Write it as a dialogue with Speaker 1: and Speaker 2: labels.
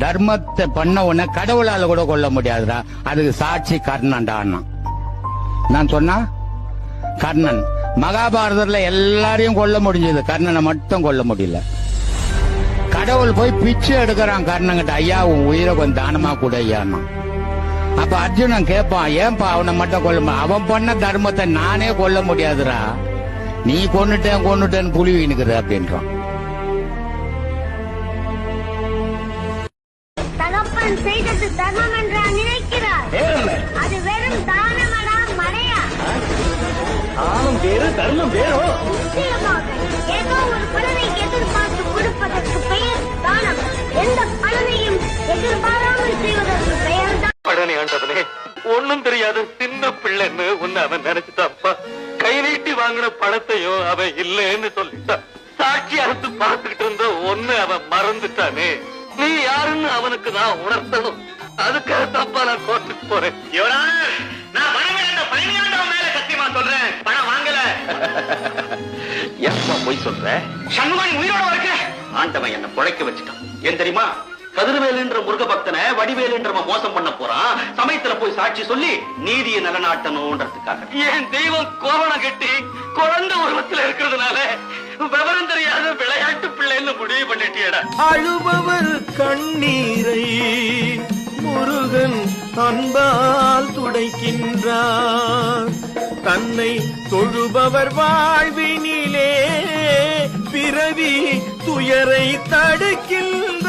Speaker 1: தர்மத்தை பண்ண உடனே கடவுளால கூட கொல்ல முடியாதுடா. அதுக்கு சாட்சி கர்ணன்டான்னா. நான் சொன்னா? கர்ணன். மகாபாரதத்துல எல்லாரையும் கொல்ல முடிஞ்சது. கர்ணனை மட்டும் கொல்ல முடியல. கடவுள் போய் பிச்சை எடுக்கிறான் கர்ணங்கிட்ட ஐயா உன் உயிரை கொஞ்சம் தானமா கூட ஐயான்னா. அப்ப அர்ஜுனன் கேட்பான் ஏன்பா அவனை மட்டும் கொல்ல அவன் பண்ண தர்மத்தை நானே கொல்ல முடியாதுடா. நீ கொண்டுட்டேன் கொண்டுட்டேன்னு புலி வீணுக்குது அப்படின்றான்.
Speaker 2: தகப்பன் செய்தது தர்மம் என்றா நினைக்கிறார். அது வெறும் தானமடா மடையா
Speaker 3: தானம் வேறு தர்மம் வேறோ?
Speaker 2: நிச்சயமாக ஏதோ ஒரு பலனை எதிர்பார்த்து கொடுப்பதற்கு பெயர் தானம். எந்த பலனையும் எதிர்பாராமல் செய்வதற்கு பெயர் தான்.
Speaker 3: பழனி ஆண்டவனே ஒண்ணும் தெரியாது. சின்ன பிள்ளைன்னு உன்னை அவன் நினைச்சுட்டாப்பா கை நீட்டி வாங்கின பணத்தையும் அவன் இல்லைன்னு சொல்லிட்டான். சாட்சி அறுத்து பார்த்துக்கிட்டு இருந்த ஒண்ணு அவன் மறந்துட்டானே. நீ யாருன்னு அவனுக்கு நான் உணர்த்தணும். அதுக்காக தப்பா நான் கோர்ட்டுக்கு போறேன். நான் பதினாண்டவன் மேல சத்தியமா சொல்றேன். பணம் வாங்கல. எப்ப போய் சொல்ற? சண்முகன் உயிரோட இருக்க. ஆண்டவன் என்ன புழைக்க வச்சுட்டான். ஏன் தெரியுமா? கதிர்வேலுன்ற முருக பக்தனை வடிவேலுன்றவன் மோசம் பண்ண போறான். சமயத்துல போய் சாட்சி சொல்லி நீதியை நிலநாட்டணும்ன்றதுக்காக என் தெய்வம் கோவணம் கட்டி குழந்தை உருவத்துல இருக்கிறதுனால விவரம் தெரியாத விளையாட்டு பிள்ளைன்னு முடிவு பண்ணிட்டியடா.
Speaker 4: அழுபவர் கண்ணீரை முருகன் அன்பால் துடைக்கின்றார். தன்னை தொழுபவர் வாழ்வினிலே பிறவி துயரை தடுக்கின்ற